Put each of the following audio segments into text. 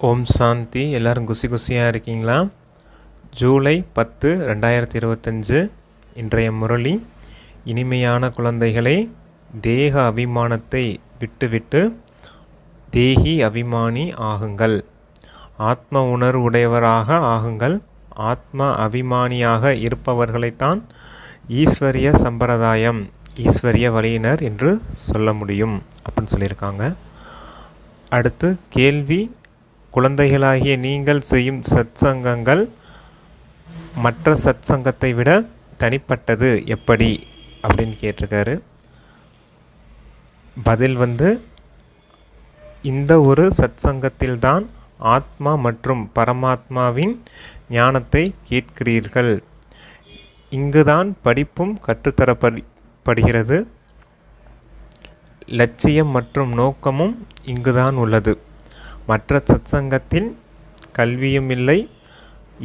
ஓம் சாந்தி. எல்லோரும் குசி குசியாக இருக்கீங்களா? ஜூலை பத்து ரெண்டாயிரத்தி இருபத்தஞ்சு இன்றைய முரளி. இனிமையான குழந்தைகளை தேக அபிமானத்தை விட்டுவிட்டு தேகி அபிமானி ஆகுங்கள். ஆத்ம உணர்வு உடையவராக ஆகுங்கள். ஆத்ம அபிமானியாக இருப்பவர்களைத்தான் ஈஸ்வரிய சம்பிரதாயம் ஈஸ்வரிய வழியினர் என்று சொல்ல முடியும் அப்படின்னு சொல்லியிருக்காங்க. அடுத்து கேள்வி குழந்தைகளாகிய நீங்கள் செய்யும் சத்சங்கங்கள் மற்ற சத்சங்கத்தை விட தனிப்பட்டது. எப்படி? அப்படின்னு கேட்டிருக்காரு. பதில் வந்து இந்த ஒரு சத்சங்கத்தில்தான் ஆத்மா மற்றும் பரமாத்மாவின் ஞானத்தை கேட்கிறீர்கள். இங்குதான் படிப்பும் கற்றுத்தரப்படுகிறது. லட்சியம் மற்றும் நோக்கமும் இங்குதான் உள்ளது. மற்ற சத்சங்கத்தில் கல்வியும் இல்லை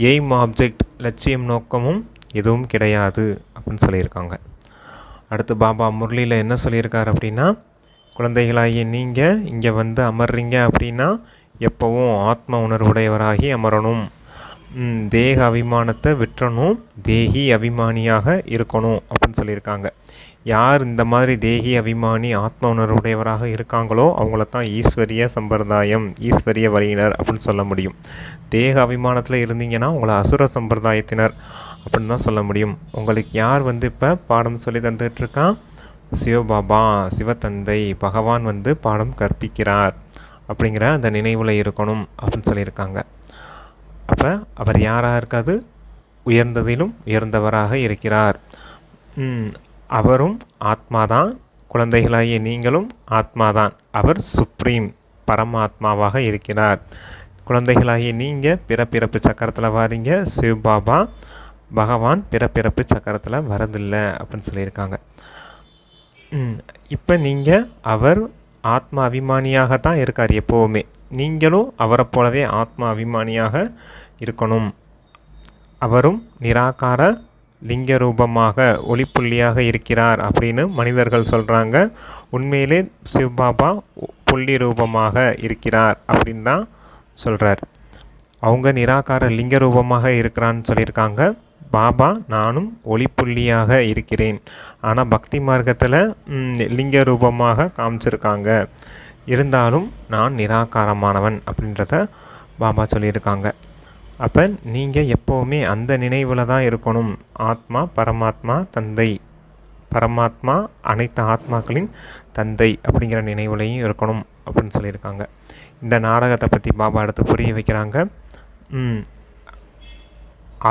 எய்ம் ஆப்ஜெக்ட் லட்சியம் நோக்கமும் எதுவும் கிடையாது அப்படின்னு சொல்லியிருக்காங்க. அடுத்து பாபா முரளியில் என்ன சொல்லியிருக்கார் அப்படின்னா குழந்தைகளாகிய நீங்கள் இங்கே வந்து அமர்றீங்க அப்படின்னா எப்போவும் ஆத்ம உணர்வுடையவராகி அமரணும். தேக அபிமானத்தை விற்றணும் தேகி அபிமானியாக இருக்கணும் அப்படின்னு சொல்லியிருக்காங்க. யார் இந்த மாதிரி தேகி அபிமானி ஆத்ம உணர்வுடையவராக இருக்காங்களோ அவங்கள தான் ஈஸ்வரிய சம்பிரதாயம் ஈஸ்வரிய வழியினர் அப்படின்னு சொல்ல முடியும். தேக அபிமானத்தில் இருந்தீங்கன்னா உங்களை அசுர சம்பிரதாயத்தினர் அப்படின்னு தான் சொல்ல முடியும். உங்களுக்கு யார் வந்து இப்போ பாடம் சொல்லி தந்துட்டுருக்கான் சிவபாபா சிவத்தந்தை பகவான் வந்து பாடம் கற்பிக்கிறார் அப்படிங்கிற அந்த நினைவில் இருக்கணும் அப்படின்னு சொல்லியிருக்காங்க. அப்போ அவர் யாராக இருக்காது? உயர்ந்ததிலும் உயர்ந்தவராக இருக்கிறார். அவரும் ஆத்மாதான். குழந்தைகளாகிய நீங்களும் ஆத்மாதான். அவர் சுப்ரீம் பரமாத்மாவாக இருக்கிறார். குழந்தைகளாகிய நீங்கள் பிறப்பிறப்பு சக்கரத்தில் வாரீங்க. சிவபாபா பகவான் பிறப்பிறப்பு சக்கரத்தில் வரதில்லை அப்படின்னு சொல்லியிருக்காங்க. இப்போ நீங்கள் அவர் ஆத்மா அபிமானியாக தான் இருக்கார் எப்போவுமே. நீங்களும் அவரை போலவே ஆத்மா அபிமானியாக இருக்கணும். அவரும் நிராகார லிங்க ரூபமாக ஒளிப்புள்ளியாக இருக்கிறார் அப்படின்னு மனிதர்கள் சொல்கிறாங்க உண்மையிலே சிவபாபா புள்ளி ரூபமாக இருக்கிறார் அப்படின்னு தான் சொல்கிறார் அவங்க நிராகார லிங்க ரூபமாக இருக்கிறான்னு சொல்லியிருக்காங்க. பாபா நானும் ஒளிப்புள்ளியாக இருக்கிறேன். ஆனால் பக்தி மார்க்கத்தில் லிங்க ரூபமாக காமிச்சிருக்காங்க. இருந்தாலும் நான் நிராகாரமானவன் அப்படின்றத பாபா சொல்லியிருக்காங்க. அப்போ நீங்கள் எப்போவுமே அந்த நினைவில் தான் இருக்கணும். ஆத்மா பரமாத்மா தந்தை. பரமாத்மா அனைத்து ஆத்மாக்களின் தந்தை அப்படிங்கிற நினைவுலையும் இருக்கணும் அப்படின்னு சொல்லியிருக்காங்க. இந்த நாடகத்தை பற்றி பாபா எடுத்து புரிய வைக்கிறாங்க.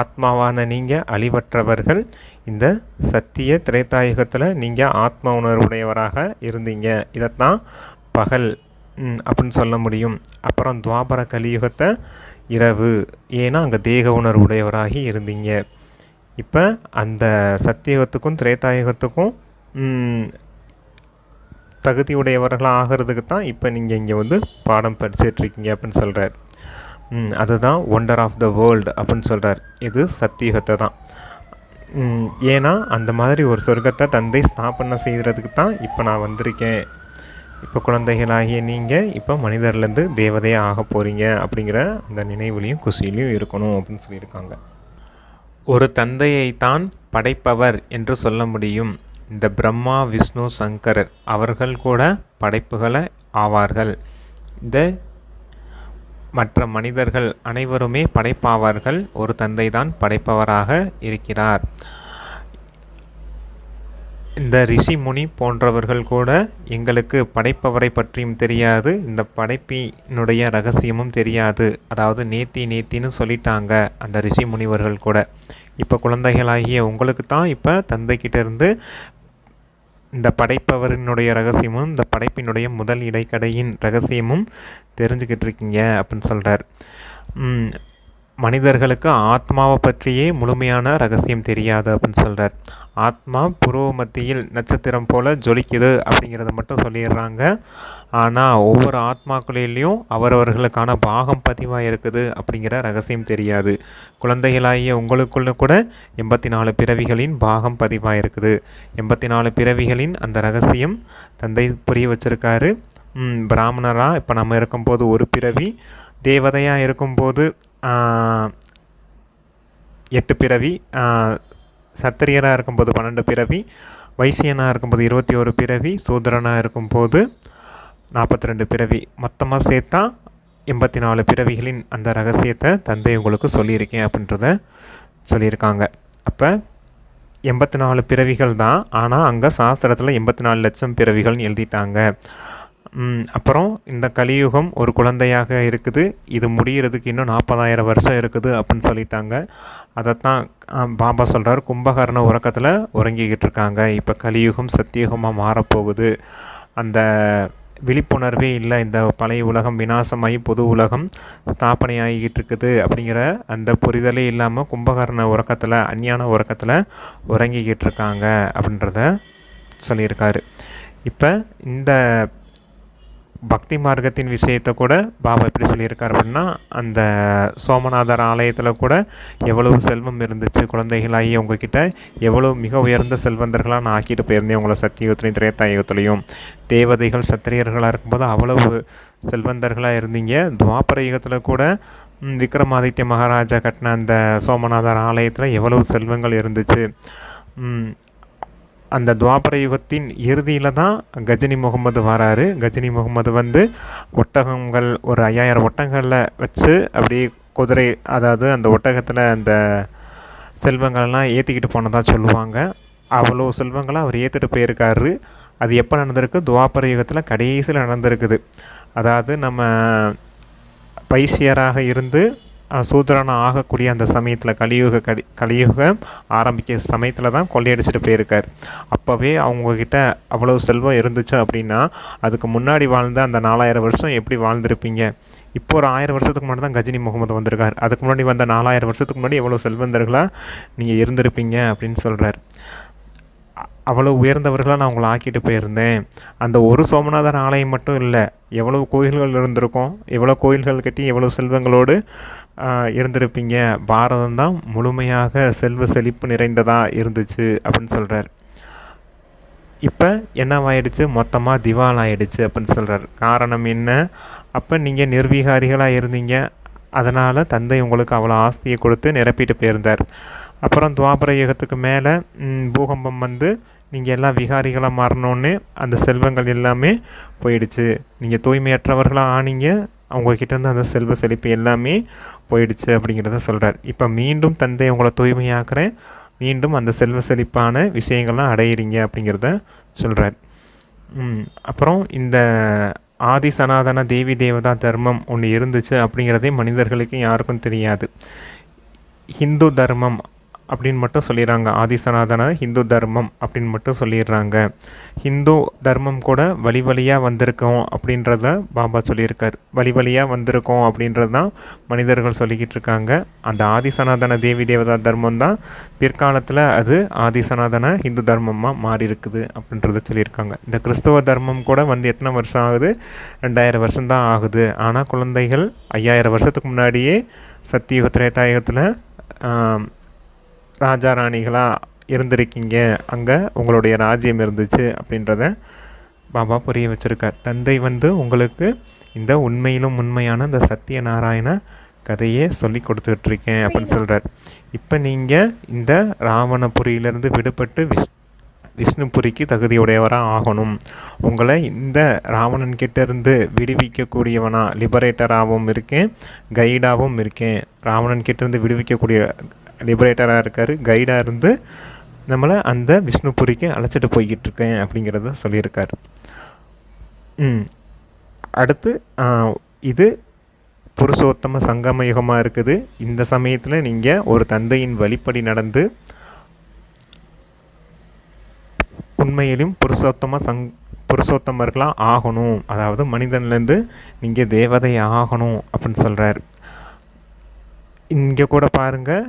ஆத்மாவான நீங்கள் அழிவற்றவர்கள் இந்த சத்திய திரேத்தாயுகத்தில் நீங்கள் ஆத்ம உணர்வுடையவராக இருந்தீங்க. இதைத்தான் பகல் அப்படின்னு சொல்ல முடியும். அப்புறம் துவாபர கலியுகத்தை இரவு. ஏன்னா அங்கே தேக உணர்வுடையவராகி இருந்தீங்க. இப்போ அந்த சத்தியுகத்துக்கும் திரேதாயுகத்துக்கும் தகுதி உடையவர்களாக ஆகிறதுக்கு தான் இப்போ நீங்கள் இங்கே வந்து பாடம் படிச்சிட்ருக்கீங்க அப்படின்னு சொல்கிறார் அதுதான் ஒண்டர் ஆஃப் த வேர்ல்டு அப்படின்னு சொல்கிறார் இது சத்தியுகத்தை தான். ஏன்னா அந்த மாதிரி ஒரு சொர்க்கத்தை தந்தை ஸ்தாபனை செய்கிறதுக்கு தான் இப்போ நான் வந்திருக்கேன். இப்போ குழந்தைகளாகிய நீங்கள் இப்போ மனிதர்லேருந்து தேவதையாக ஆக போகிறீங்க அப்படிங்கிற அந்த நினைவுலையும் குசிலையும் இருக்கணும் அப்படின்னு சொல்லியிருக்காங்க. ஒரு தந்தையை தான் படைப்பவர் என்று சொல்ல முடியும். இந்த பிரம்மா விஷ்ணு சங்கரர் அவர்கள் கூட படைப்புகளை ஆவார்கள். இந்த மற்ற மனிதர்கள் அனைவருமே படைப்பாவார்கள். ஒரு தந்தை தான் படைப்பவராக இருக்கிறார். இந்த ரிஷி முனி போன்றவர்கள் கூட எங்களுக்கு படைப்பவரை பற்றியும் தெரியாது. இந்த படைப்பினுடைய ரகசியமும் தெரியாது. அதாவது நேத்தி நேத்தின்னு சொல்லிட்டாங்க அந்த ரிஷி முனிவர்கள் கூட. இப்போ குழந்தைகளாகிய உங்களுக்கு தான் இப்போ தந்தைக்கிட்ட இருந்து இந்த படைப்பவரினுடைய ரகசியமும் இந்த படைப்பினுடைய முதல் இடைக்கடையின் ரகசியமும் தெரிஞ்சுக்கிட்டு இருக்கீங்க அப்படின்னு சொல்கிறார் மனிதர்களுக்கு ஆத்மாவை பற்றியே முழுமையான ரகசியம் தெரியாது அப்படின்னு சொல்கிறார் ஆத்மா புருவ மத்தியில் நட்சத்திரம் போல் ஜொலிக்குது அப்படிங்கிறத மட்டும் சொல்லிடுறாங்க. ஆனால் ஒவ்வொரு ஆத்மாக்களிலையும் அவரவர்களுக்கான பாகம் பதிவாக இருக்குது அப்படிங்கிற ரகசியம் தெரியாது. குழந்தைகளாகிய உங்களுக்குள்ள கூட எண்பத்தி நாலு பிறவிகளின் பாகம் பதிவாக இருக்குது. எண்பத்தி நாலு பிறவிகளின் அந்த ரகசியம் தந்தை புரிய வச்சுருக்காரு. பிராமணராக இப்போ நம்ம இருக்கும்போது ஒரு பிறவி தேவதையாக இருக்கும்போது எட்டு பிறவி சத்திரியராக இருக்கும்போது பன்னெண்டு பிறவி வைசியனாக இருக்கும்போது இருபத்தி ஒரு பிறவி சூதரனாக இருக்கும்போது நாற்பத்தி ரெண்டு பிறவி. மொத்தமாக சேர்த்தா எண்பத்தி நாலு பிறவிகளின் அந்த ரகசியத்தை தந்தை உங்களுக்கு சொல்லியிருக்கேன் அப்படின்றத சொல்லியிருக்காங்க. அப்போ எண்பத்தி நாலு பிறவிகள் தான். ஆனால் அங்கே சாஸ்திரத்தில் எண்பத்தி நாலு லட்சம் பிறவிகள்னு எழுதிட்டாங்க. அப்புறம் இந்த கலியுகம் ஒரு குழந்தையாக இருக்குது. இது முடிகிறதுக்கு இன்னும் நாற்பதாயிரம் வருஷம் இருக்குது அப்படின்னு சொல்லிட்டாங்க. அதைத்தான் பாபா சொல்கிறார் கும்பகர்ண உறக்கத்தில் உறங்கிக்கிட்டு இருக்காங்க. இப்போ கலியுகம் சத்தியுகமாக மாறப்போகுது. அந்த விழிப்புணர்வே இல்லை. இந்த பழைய உலகம் விநாசமாகி புது உலகம் ஸ்தாபனை ஆகிக்கிட்டு இருக்குது அப்படிங்கிற அந்த புரிதலே இல்லாமல் கும்பகர்ண உறக்கத்தில் அஞ்ஞான உறக்கத்தில் உறங்கிக்கிட்டு இருக்காங்க அப்படின்றத சொல்லியிருக்காரு. இப்போ இந்த பக்தி மார்க்கத்தின் விஷயத்தை கூட பாபா எப்படி சொல்லியிருக்காரு அப்படின்னா அந்த சோமநாதர் ஆலயத்தில் கூட எவ்வளவு செல்வம் இருந்துச்சு குழந்தைகளாகி உங்ககிட்ட எவ்வளோ மிக உயர்ந்த செல்வந்தர்களாக நான் ஆக்கிட்டு போயிருந்தேன் உங்களை சத்தியுகத்துலையும் திரேத்தாயுகத்துலையும் தேவதைகள் சத்திரியர்களாக இருக்கும்போது அவ்வளவு செல்வந்தர்களாக இருந்தீங்க. துவாபர யுகத்தில் கூட விக்ரமாதித்ய மகாராஜா கட்டின அந்த சோமநாதர் ஆலயத்தில் எவ்வளவு செல்வங்கள் இருந்துச்சு. அந்த துவாபர யுகத்தின் இறுதியில் தான் கஜினி முகமது வராரு. கஜினி முகமது வந்து ஒட்டகங்கள் ஒரு ஐயாயிரம் ஒட்டகங்களில் வச்சு அப்படியே குதிரை அதாவது அந்த ஒட்டகத்தில் அந்த செல்வங்கள்லாம் ஏற்றிக்கிட்டு போனதாக சொல்லுவாங்க. அவ்வளோ செல்வங்களை அவர் ஏற்றிட்டு போயிருக்காரு. அது எப்போ நடந்திருக்கு? துவாபர யுகத்தில் கடைசியில் நடந்திருக்குது. அதாவது நம்ம பைசியராக இருந்து சூத்திரனாக ஆகக்கூடிய அந்த சமயத்தில் கலியுக கடி கலியுகம் ஆரம்பிக்க சமயத்தில் தான் கொள்ளையடிச்சிட்டு போயிருக்கார். அப்போவே அவங்கக்கிட்ட அவ்வளோ செல்வம் இருந்துச்சு அப்படின்னா அதுக்கு முன்னாடி வாழ்ந்த அந்த நாலாயிரம் வருஷம் எப்படி வாழ்ந்திருப்பீங்க? இப்போ ஒரு ஆயிரம் வருஷத்துக்கு முன்னாடி தான் கஜினி முகமது வந்திருக்கார். அதுக்கு முன்னாடி வந்த நாலாயிரம் வருஷத்துக்கு முன்னாடி எவ்வளோ செல்வந்தர்களாக நீங்கள் இருந்திருப்பீங்க அப்படின்னு சொல்கிறார் அவ்வளோ உயர்ந்தவர்களாக நான் உங்களை ஆக்கிட்டு போயிருந்தேன். அந்த ஒரு சோமநாதர் ஆலயம் மட்டும் இல்லை எவ்வளோ கோயில்கள் இருந்திருக்கும் எவ்வளோ கோயில்கள் கட்டி எவ்வளோ செல்வங்களோடு இருந்திருப்பீங்க. பாரதம் தான் முழுமையாக செல்வ செழிப்பு நிறைந்ததாக இருந்துச்சு அப்படின்னு சொல்கிறார் இப்போ என்னவாயிடுச்சு மொத்தமாக திவால் ஆயிடுச்சு அப்படின்னு சொல்கிறார் காரணம் என்ன? அப்போ நீங்கள் நிர்வீகாரிகளாக இருந்தீங்க. அதனால் தந்தை உங்களுக்கு அவ்வளோ ஆஸ்தியை கொடுத்து நிரப்பிட்டு போயிருந்தார். அப்புறம் துவாபர யுகத்துக்கு மேலே பூகம்பம் வந்து நீங்கள் எல்லாம் விகாரிகளாக மாறினோன்னே அந்த செல்வங்கள் எல்லாமே போயிடுச்சு. நீங்கள் தூய்மையற்றவர்களாக ஆனீங்க அவங்கக்கிட்டேருந்து அந்த செல்வ செழிப்பு எல்லாமே போயிடுச்சு அப்படிங்கிறத சொல்கிறார் இப்போ மீண்டும் தந்தை உங்களை தூய்மையாக்குறேன் மீண்டும் அந்த செல்வ செழிப்பான விஷயங்கள்லாம் அடையிறீங்க அப்படிங்கிறத சொல்கிறார் அப்புறம் இந்த ஆதி சனாதன தேவி தேவதா தர்மம் ஒன்று இருந்துச்சு அப்படிங்கிறதே மனிதர்களுக்கு யாருக்கும் தெரியாது. ஹிந்து தர்மம் அப்படின்னு மட்டும் சொல்லிடுறாங்க. ஆதி சனாதன ஹிந்து தர்மம் அப்படின்னு மட்டும் சொல்லிடுறாங்க. ஹிந்து தர்மம் கூட வழி வழியாக வந்திருக்கோம் அப்படின்றத பாபா சொல்லியிருக்கார். வழி வழியாக வந்திருக்கோம் அப்படின்றது தான் மனிதர்கள் சொல்லிக்கிட்டு இருக்காங்க. அந்த ஆதி சனாதன தேவி தேவதா தர்மம் தான் பிற்காலத்தில் அது ஆதி சனாதன ஹிந்து தர்மமாக மாறி இருக்குது அப்படின்றத சொல்லியிருக்காங்க. இந்த கிறிஸ்தவ தர்மம் கூட வந்து எத்தனை வருஷம் ஆகுது? ரெண்டாயிரம் வருஷம் தான் ஆகுது. ஆனால் குழந்தைகள் ஐயாயிரம் வருஷத்துக்கு முன்னாடியே சத்தியுக திரேதாயுகத்தில் ராஜா ராணிகளாக இருந்திருக்கீங்க. அங்கே உங்களுடைய ராஜ்யம் இருந்துச்சு அப்படின்றத பாபா புரிய வச்சுருக்கார். தந்தை வந்து உங்களுக்கு இந்த உண்மையிலும் உண்மையான இந்த சத்தியநாராயண கதையை சொல்லி கொடுத்துட்ருக்கேன் அப்படின்னு சொல்கிறார் இப்போ நீங்கள் இந்த ராவணபுரியிலிருந்து விடுபட்டு விஷ் விஷ்ணுபுரிக்கு தகுதியுடையவராக ஆகணும். உங்களை இந்த ராவணன் கிட்ட இருந்து விடுவிக்கக்கூடியவனா லிபரேட்டராகவும் இருக்கேன் கைடாகவும் இருக்கேன். ராவணன் கிட்ட இருந்து விடுவிக்கக்கூடிய லிபரேட்டராக இருக்கார் கைடாக இருந்து நம்மளை அந்த விஷ்ணுபுரிக்கு அழைச்சிட்டு போய்கிட்டு இருக்கேன் அப்படிங்கிறத சொல்லியிருக்கார். அடுத்து இது புருஷோத்தம சங்கம யுகமாக இருக்குது. இந்த சமயத்தில் நீங்கள் ஒரு தந்தையின் வழிப்படி நடந்து உண்மையிலும் புருஷோத்தம சங் புருஷோத்தமர்களாக ஆகணும். அதாவது மனிதன்லேருந்து நீங்கள் தேவதை ஆகணும் அப்படின்னு சொல்கிறார் இங்கே கூட பாருங்கள்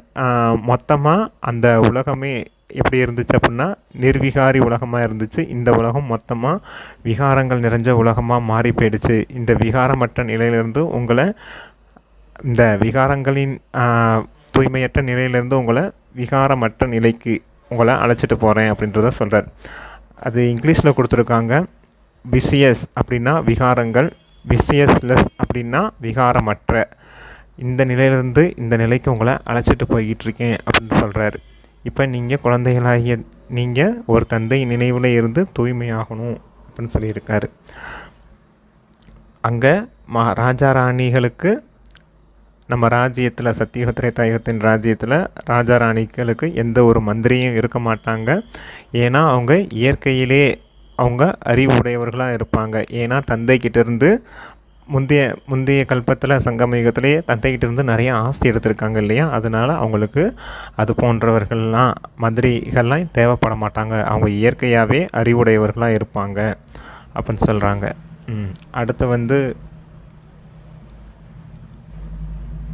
மொத்தமாக அந்த உலகமே எப்படி இருந்துச்சு அப்படின்னா நிர்விகாரி உலகமாக இருந்துச்சு. இந்த உலகம் மொத்தமாக விகாரங்கள் நிறைஞ்ச உலகமாக மாறி போயிடுச்சு. இந்த விகாரமற்ற நிலையிலிருந்து உங்களை இந்த விகாரங்களின் தூய்மையற்ற நிலையிலிருந்து உங்களை விகாரமற்ற நிலைக்கு உங்களை அழைச்சிட்டு போகிறேன் அப்படின்றத சொல்கிறார் அது இங்கிலீஷில் கொடுத்துருக்காங்க விசியஸ் அப்படின்னா விகாரங்கள் விசியஸ்லெஸ் அப்படின்னா விகாரமற்ற. இந்த நிலையிலிருந்து இந்த நிலைக்கு உங்களை அழைச்சிட்டு போய்கிட்டு இருக்கேன் அப்படின்னு சொல்கிறாரு இப்போ நீங்கள் குழந்தைகளாகிய நீங்கள் ஒரு தந்தை நினைவில் இருந்து தூய்மையாகணும் அப்படின்னு சொல்லியிருக்காரு. அங்கே மா ராஜா ராணிகளுக்கு நம்ம ராஜ்யத்தில் சத்தியகுத்திரை தாயகத்தின் ராஜ்யத்தில் ராஜா ராணிகளுக்கு எந்த ஒரு மந்திரியும் இருக்க மாட்டாங்க. ஏன்னா அவங்க இயற்கையிலே அவங்க அறிவுடையவர்களாக இருப்பாங்க. ஏன்னா தந்தைக்கிட்டேருந்து முந்தைய முந்தைய கல்பத்தில் சங்கம யுகத்திலேயே தந்தைக்கிட்டேருந்து நிறைய ஆஸ்தி எடுத்திருக்காங்க இல்லையா? அதனால் அவங்களுக்கு அது போன்றவர்கள்லாம் மந்திரிகள்லாம் தேவைப்பட மாட்டாங்க. அவங்க இயற்கையாகவே அறிவுடையவர்களாக இருப்பாங்க அப்படின்னு சொல்கிறாங்க அடுத்து வந்து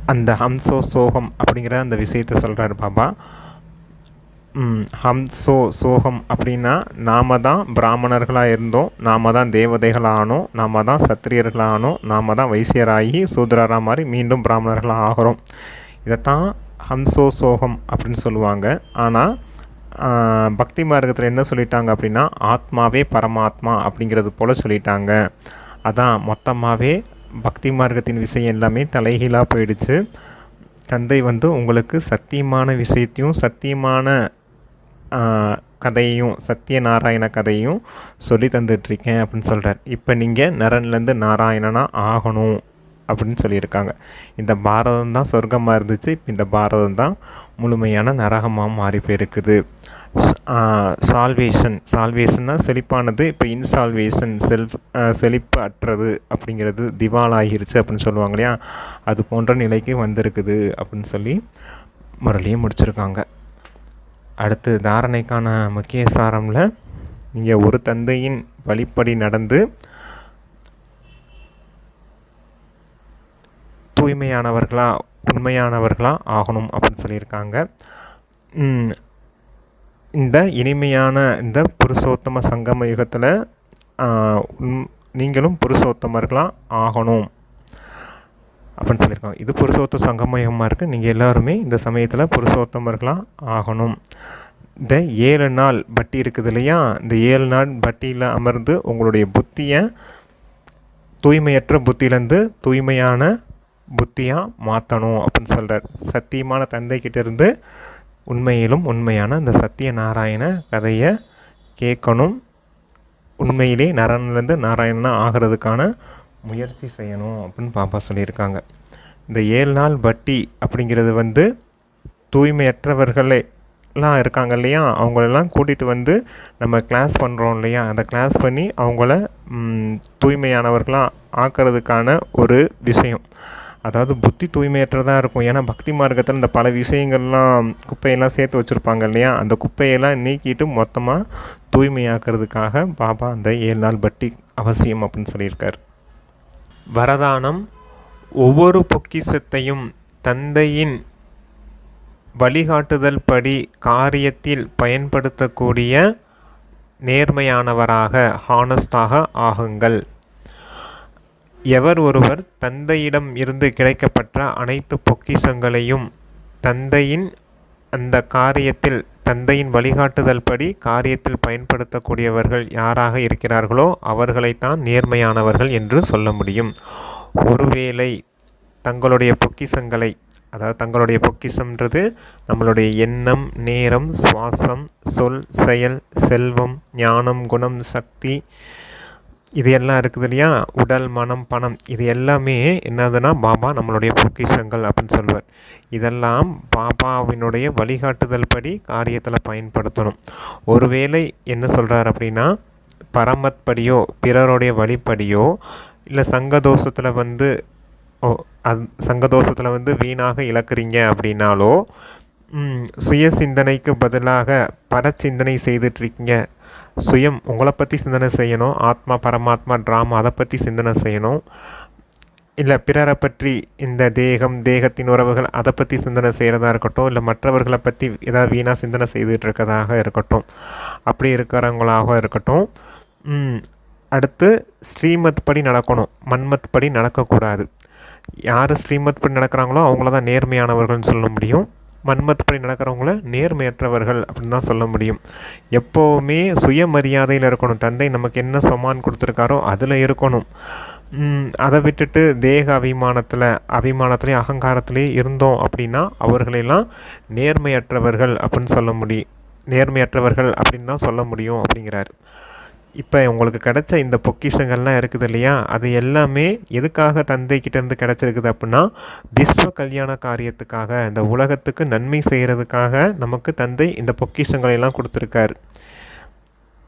அந்த ஹம்சோ சோகம் அப்படிங்கிற அந்த விஷயத்த சொல்கிறாரு பாபா. ஹம்சோ சோகம் அப்படின்னா நாம தான் பிராமணர்களாக இருந்தோம். நாம தான் தேவதைகளானோம். நாம தான் சத்திரியர்களானோம். நாம தான் வைசியராகி சூத்ரராக மாதிரி மீண்டும் பிராமணர்களாக ஆகிறோம். இதைத்தான் ஹம்சோ சோகம் அப்படின்னு சொல்லுவாங்க. ஆனால் பக்தி மார்க்கத்தில் என்ன சொல்லிட்டாங்க அப்படின்னா ஆத்மாவே பரமாத்மா அப்படிங்கிறது போல் சொல்லிட்டாங்க. அதான் மொத்தமாகவே பக்தி மார்க்கத்தின் விஷயம் எல்லாமே தலைகீழாக போயிடுச்சு. தந்தை வந்து உங்களுக்கு சத்தியமான விஷயத்தையும் சத்தியமான கதையும் சத்யநாராயண கதையும் சொல்லி தந்துட்டுருக்கேன் அப்படின்னு சொல்கிறார் இப்போ நீங்கள் நரன்லேருந்து நாராயணனாக ஆகணும் அப்படின்னு சொல்லியிருக்காங்க. இந்த பாரதம் தான் சொர்க்கமாக இருந்துச்சு. இப்போ இந்த பாரதம் தான் முழுமையான நரகமாக மாறி போயிருக்குது. சால்வேஷன் சால்வேஷன்னா செழிப்பானது. இப்போ இன்சால்வேஷன் செல்ஃப் செழிப்பு அற்றது அப்படிங்கிறது திவாலாகிருச்சு அப்படின்னு சொல்லுவாங்க இல்லையா? அது போன்ற நிலைக்கு வந்திருக்குது அப்படின்னு சொல்லி முரளியும் முடிச்சிருக்காங்க. அடுத்து தாரணைக்கான முக்கிய சாரமில் நீங்கள் ஒரு தந்தையின் வழிப்படி நடந்து தூய்மையானவர்களாக உண்மையானவர்களாக ஆகணும் அப்படின்னு சொல்லியிருக்காங்க. இந்த இனிமையான இந்த புருஷோத்தம சங்கம யுகத்தில் நீங்களும் புருஷோத்தமர்களாக ஆகணும். அப்படின்னு சொல்லியிருக்காங்க. இது புருஷோத்த சங்கமயமாக இருக்குது நீங்கள் எல்லாருமே இந்த சமயத்தில் புருஷோத்தமர்களாக ஆகணும். இந்த ஏழு நாள் பட்டி இருக்குது இல்லையா? இந்த ஏழு நாள் பட்டியில் அமர்ந்து உங்களுடைய புத்தியை தூய்மையற்ற புத்தியிலேருந்து தூய்மையான புத்தியாக மாற்றணும் அப்படின்னு சொல்கிறார் சத்தியமான தந்தைக்கிட்டேருந்து உண்மையிலும் உண்மையான இந்த சத்திய நாராயண கதையை கேட்கணும். உண்மையிலே நரன்லேருந்து நாராயணனாக ஆகிறதுக்கான முயற்சி செய்யணும் அப்படின்னு பாப்பா சொல்லியிருக்காங்க. இந்த ஏழு நாள் வட்டி அப்படிங்கிறது வந்து தூய்மையற்றவர்களே எல்லாம் இருக்காங்க இல்லையா? அவங்களெல்லாம் கூட்டிகிட்டு வந்து நம்ம கிளாஸ் பண்ணுறோம் இல்லையா? அந்த கிளாஸ் பண்ணி அவங்கள தூய்மையானவர்களாக ஆக்கிறதுக்கான ஒரு விஷயம். அதாவது புத்தி தூய்மையற்றதாக இருக்கும். ஏன்னா பக்தி மார்க்கத்தில் இந்த பல விஷயங்கள்லாம் குப்பையெல்லாம் சேர்த்து வச்சுருப்பாங்க இல்லையா? அந்த குப்பையெல்லாம் நீக்கிட்டு மொத்தமாக தூய்மையாக்கிறதுக்காக பாபா அந்த ஏழு நாள் பட்டி அவசியம் அப்படின்னு சொல்லியிருக்காரு. வரதானம் ஒவ்வொரு பொக்கிசத்தையும் தந்தையின் வழிகாட்டுதல் படி காரியத்தில் பயன்படுத்தக்கூடிய நேர்மையானவராக ஹானஸ்டாக ஆகுங்கள். எவர் ஒருவர் தந்தையிடம் இருந்து கிடைக்கப்பட்ட அனைத்து பொக்கிசங்களையும் தந்தையின் அந்த காரியத்தில் தந்தையின் வழிகாட்டுதல் படி காரியத்தில் பயன்படுத்தக்கூடியவர்கள் யாராக இருக்கிறார்களோ அவர்களைத்தான் நேர்மையானவர்கள் என்று சொல்ல முடியும். ஒருவேளை தங்களுடைய பொக்கிசங்களை அதாவது தங்களுடைய பொக்கிசம்ன்றது நம்மளுடைய எண்ணம் நேரம் சுவாசம் சொல் செயல் செல்வம் ஞானம் குணம் சக்தி இது எல்லாம் இருக்குது இல்லையா? உடல் மனம் பணம். இது எல்லாமே என்னதுன்னா பாபா நம்மளுடைய பொக்கிஷங்கள் அப்படின்னு சொல்லுவார் இதெல்லாம் பாபாவினுடைய வழிகாட்டுதல் படி காரியத்தில் பயன்படுத்தணும். ஒருவேளை என்ன சொல்கிறார் அப்படின்னா பரமத் படியோ பிறருடைய வழிப்படியோ இல்லை சங்கதோஷத்தில் வந்து ஓ அந் சங்கதோஷத்தில் வந்து வீணாக இழக்கிறீங்க அப்படின்னாலோ சுய சிந்தனைக்கு பதிலாக பரச்சிந்தனை செய்துட்ருக்கீங்க சுயம் உங்களை பற்றி சிந்தனை செய்யணும். ஆத்மா பரமாத்மா ட்ராமா அதை பற்றி சிந்தனை செய்யணும். இல்லை பிறரை பற்றி இந்த தேகம் தேகத்தின் உறவுகள் அதை பற்றி சிந்தனை செய்கிறதா இருக்கட்டும். இல்லை மற்றவர்களை பற்றி ஏதாவது வீணாக சிந்தனை செய்துட்டு இருக்கிறதாக இருக்கட்டும். அப்படி இருக்கிறவங்களாக இருக்கட்டும். அடுத்து ஸ்ரீமத் படி நடக்கணும். மன்மத் படி நடக்கக்கூடாது. யார் ஸ்ரீமத் படி நடக்கிறாங்களோ அவங்கள தான் நேர்மையானவர்கள்னு சொல்ல முடியும். மன்மத்படி நடக்கிறவங்கள நேர்மையற்றவர்கள் அப்படின்னு தான் சொல்ல முடியும். எப்போவுமே சுயமரியாதையில் இருக்கணும். தந்தை நமக்கு என்ன சொமான் கொடுத்துருக்காரோ அதில் இருக்கணும். அதை விட்டுட்டு தேக அபிமானத்தில் அபிமானத்துலேயும் அகங்காரத்திலேயே இருந்தோம் அப்படின்னா அவர்களெல்லாம் நேர்மையற்றவர்கள் அப்படின்னு சொல்ல முடியும் நேர்மையற்றவர்கள் அப்படின்னு தான் சொல்ல முடியும் அப்படிங்கிறாரு. இப்போ உங்களுக்கு கிடைச்ச இந்த பொக்கிஷங்கள்லாம் இருக்குது இல்லையா? அது எல்லாமே எதுக்காக தந்தை கிட்டேருந்து கிடச்சிருக்குது அப்படின்னா விஸ்வ கல்யாண காரியத்துக்காக இந்த உலகத்துக்கு நன்மை செய்கிறதுக்காக நமக்கு தந்தை இந்த பொக்கிஷங்களை எல்லாம் கொடுத்துருக்காரு.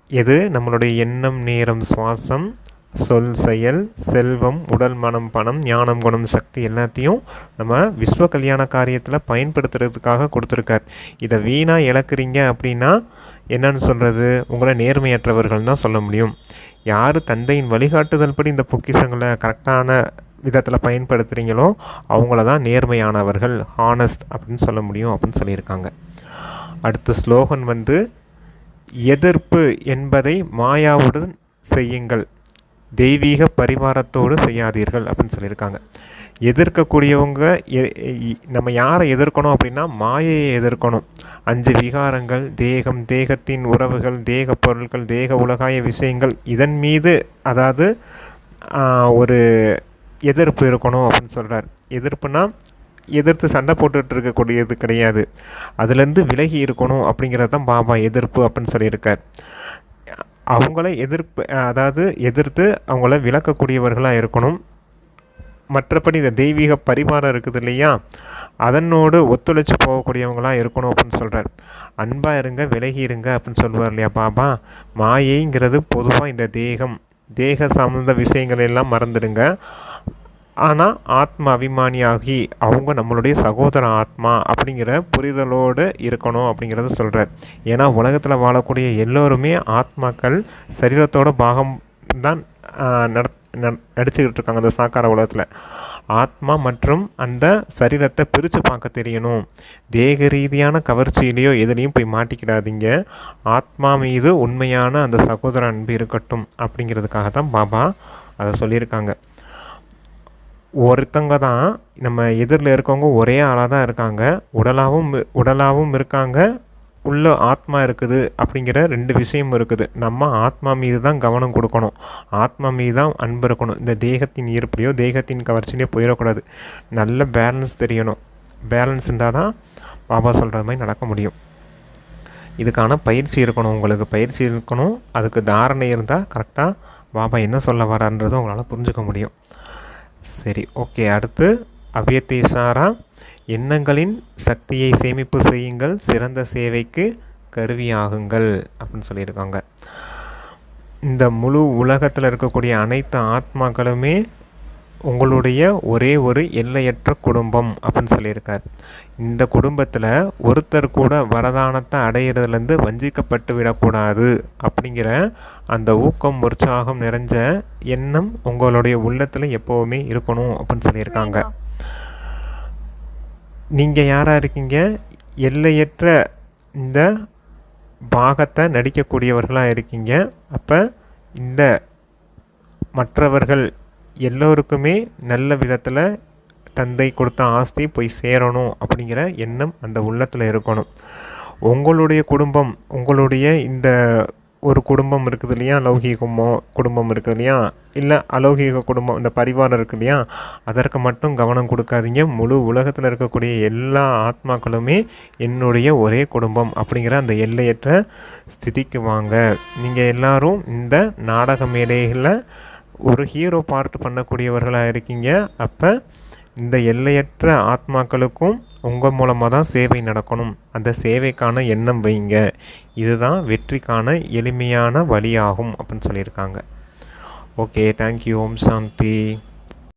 எது? நம்மளுடைய எண்ணம் நேரம் சுவாசம் சொல் செயல் செல்வம் உடல் மனம் பணம் ஞானம் குணம் சக்தி எல்லாத்தையும் நம்ம விஸ்வ கல்யாண காரியத்தில் பயன்படுத்துறதுக்காக கொடுத்துருக்கார். இதை வீணாக இழக்கிறீங்க அப்படின்னா என்னன்னு சொல்கிறது உங்களை நேர்மையற்றவர்கள் தான் சொல்ல முடியும். யார் தந்தையின் வழிகாட்டுதல் படி இந்த பொக்கிஷங்களை கரெக்டான விதத்தில் பயன்படுத்துகிறீங்களோ அவங்கள தான் நேர்மையானவர்கள் ஹானஸ்ட் அப்படின்னு சொல்ல முடியும் அப்படின்னு சொல்லியிருக்காங்க. அடுத்த ஸ்லோகன் வந்து எதிர்ப்பு என்பதை மாயாவுடன் செய்யுங்கள். தெய்வீக பரிவாரத்தோடு செய்யாதீர்கள் அப்படின்னு சொல்லியிருக்காங்க. எதிர்க்கக்கூடியவங்க எ- இ- நம்ம யாரை எதிர்க்கணும் அப்படின்னா மாயையை எதிர்க்கணும். அஞ்சு விகாரங்கள் தேகம் தேகத்தின் உறவுகள் தேக பொருட்கள் தேக உலகாய விஷயங்கள் இதன் மீது அதாவது ஒரு எதிர்ப்பு இருக்கணும் அப்படின்னு சொல்கிறார் எதிர்ப்புனா எதிர்த்து சண்டை போட்டுட்டு இருக்கக்கூடியது கிடையாது. அதுலேருந்து விலகி இருக்கணும் அப்படிங்கிறது தான் பாபா எதிர்ப்பு அப்படின்னு சொல்லியிருக்கார். அவங்கள எதிர்ப்பு அதாவது எதிர்த்து அவங்கள விளக்கக்கூடியவர்களாக இருக்கணும். மற்றபடி இந்த தெய்வீக பரிமாறம் இருக்குது இல்லையா? அதனோடு ஒத்துழைச்சு போகக்கூடியவங்களாக இருக்கணும் அப்படின்னு சொல்கிறார் அன்பாக இருங்க விலகி இருங்க அப்படின்னு சொல்லுவார் இல்லையா பாபா? மாயைங்கிறது பொதுவாக இந்த தேகம். தேக சார்ந்த விஷயங்கள் எல்லாம் மறந்துடுங்க. ஆனால் ஆத்ம அபிமானியாகி அவங்க நம்மளுடைய சகோதர ஆத்மா அப்படிங்கிற புரிதலோடு இருக்கணும் அப்படிங்கிறத சொல்கிறார் ஏன்னா உலகத்தில் வாழக்கூடிய எல்லோருமே ஆத்மாக்கள் சரீரத்தோட பாகம் தான் நட நடிச்சுக்கிட்டு இருக்காங்க அந்த சாக்கார உலகத்தில். ஆத்மா மற்றும் அந்த சரீரத்தை பிரித்து பார்க்க தெரியணும். தேக ரீதியான கவர்ச்சியிலையோ எதுலேயும் போய் மாட்டிக்கிடாதீங்க. ஆத்மா மீது உண்மையான அந்த சகோதர அன்பு இருக்கட்டும் அப்படிங்கிறதுக்காக தான் பாபா அதை சொல்லியிருக்காங்க. ஒருத்தங்க தான் நம்ம எதிரில் இருக்கவங்க ஒரே ஆளாக தான் இருக்காங்க. உடலாகவும் உடலாகவும் இருக்காங்க. உள்ள ஆத்மா இருக்குது அப்படிங்கிற ரெண்டு விஷயம் இருக்குது. நம்ம ஆத்மா மீது தான் கவனம் கொடுக்கணும். ஆத்மா மீது தான் அன்பு இருக்கணும். இந்த தேகத்தின் ஈர்ப்புலையோ தேகத்தின் கவர்ச்சியிலையோ போயிடக்கூடாது. நல்ல பேலன்ஸ் தெரியணும். பேலன்ஸ் இருந்தால் தான் பாபா சொல்கிற மாதிரி நடக்க முடியும். இதுக்கான பயிற்சி இருக்கணும் உங்களுக்கு. பயிற்சி இருக்கணும். அதுக்கு தாரணை இருந்தால் கரெக்டாக பாபா என்ன சொல்ல வரான்றதும் உங்களால் புரிஞ்சுக்க முடியும். சரி ஓகே அடுத்து அவ்யத்தை சாரா எண்ணங்களின் சக்தியை சேமிப்பு செய்யுங்கள். சிறந்த சேவைக்கு கருவியாகுங்கள் அப்படின்னு சொல்லியிருக்காங்க. இந்த முழு உலகத்தில் இருக்கக்கூடிய அனைத்து ஆத்மாக்களுமே உங்களுடைய ஒரே ஒரு எல்லையற்ற குடும்பம் அப்படின்னு சொல்லியிருக்கார். இந்த குடும்பத்தில் ஒருத்தர் கூட வரதானத்தை அடையிறதுலேருந்து வஞ்சிக்கப்பட்டு விடக்கூடாது அப்படிங்கிற அந்த ஊக்கம் உற்சாகம் நிறைஞ்ச எண்ணம் உங்களுடைய உள்ளத்தில் எப்போவுமே இருக்கணும் அப்படின்னு சொல்லியிருக்காங்க. நீங்கள் யாராக இருக்கீங்க? எல்லையற்ற இந்த பாகத்தை நடிக்கக்கூடியவர்களாக இருக்கீங்க. அப்போ இந்த மற்றவர்கள் எல்லோருக்குமே நல்ல விதத்தில் தந்தை கொடுத்த ஆஸ்தி போய் சேரணும் அப்படிங்கிற எண்ணம் அந்த உள்ளத்தில் இருக்கணும். உங்களுடைய குடும்பம் உங்களுடைய இந்த ஒரு குடும்பம் இருக்குது இல்லையா? லௌகீகமோ குடும்பம் இருக்குது இல்லையா? இல்லை அலௌகீக குடும்பம் இந்த பரிவாரம் இருக்கு இல்லையா? அதற்கு மட்டும் கவனம் கொடுக்காதீங்க. முழு உலகத்தில் இருக்கக்கூடிய எல்லா ஆத்மாக்களுமே என்னுடைய ஒரே குடும்பம் அப்படிங்கிற அந்த எல்லையற்ற ஸ்திதிக்கு வாங்க. நீங்கள் எல்லாரும் இந்த நாடக மேடைகளில் ஒரு ஹீரோ பார்ட் பண்ணக்கூடியவர்களாக இருக்கீங்க. அப்போ இந்த எல்லையற்ற ஆத்மாக்களுக்கும் உங்கள் மூலமாக தான் சேவை நடக்கணும். அந்த சேவைக்கான எண்ணம் வைங்க. இதுதான் வெற்றிக்கான எளிமையான வழியாகும் அப்படின்னு சொல்லியிருக்காங்க. ஓகே தேங்க்யூ ஓம் சாந்தி.